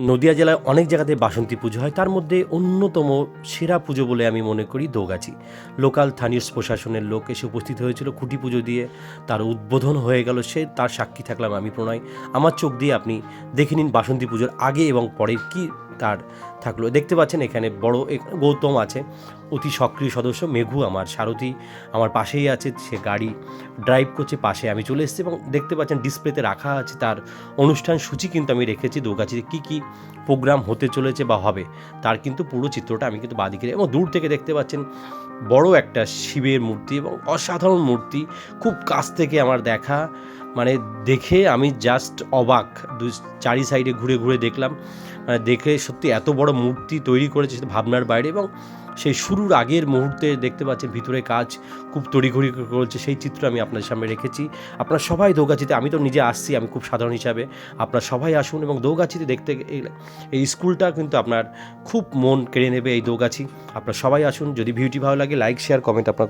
নদিয়া জেলায় অনেক জায়গাতে বাসন্তী পুজো হয়। তার মধ্যে অন্যতম সেরা পুজো বলে আমি মনে করি দোগাছি। লোকাল স্থানীয় প্রশাসনের লোক এসে উপস্থিত হয়েছিল খুঁটি পুজো দিয়ে। তার উদ্বোধন হয়ে গেল সে, তার সাক্ষী থাকলাম আমি প্রণয়। আমার চোখ দিয়ে আপনি দেখে নিন বাসন্তী পুজোর আগে এবং পরে কি তার থাকল। দেখতে পাচ্ছেন এখানে বড় গৌতম আছে, অতি সক্রিয় সদস্য, মেঘু আমার, সারথি আমার পাশেই আছে, সে গাড়ি ড্রাইভ করছে পাশে। আমি চলে এসেছি এবং দেখতে পাচ্ছেন ডিসপ্লেতে রাখা আছে তার অনুষ্ঠান সূচি কিন্তু আমি রেখেছি দৌগাছিতে কী কী প্রোগ্রাম হতে চলেছে বা হবে, তার কিন্তু পুরো চিত্রটা আমি কিন্তু বাদিকে এবং দূর থেকে দেখতে পাচ্ছেন বড় একটা শিবের মূর্তি এবং অসাধারণ মূর্তি। খুব কাছ থেকে আমার দেখা মানে দেখে আমি জাস্ট অবাক। দু, চারি সাইডে ঘুরে ঘুরে দেখলাম। মানে দেখে সত্যি এত বড় মূর্তি তৈরি করেছে ভাবনার বাইরে এবং সেই শুরুর আগের মুহূর্তে দেখতে পাচ্ছেন ভিতরে কাজ খুব তড়িঘড়ি করেছে। সেই চিত্র আমি আপনাদের সামনে রেখেছি। আপনারা সবাই দৌগাছিতে, আমি তো নিজে আসছি, আমি খুব সাধারণ হিসাবে। আপনারা সবাই আসুন এবং দৌগাছিতে দেখতে এই স্কুলটা কিন্তু আপনার খুব মন কেড়ে নেবে এই দৌগাছি। আপনারা সবাই আসুন। যদি ভিডিওটি ভালো লাগে লাইক শেয়ার কমেন্ট আপনার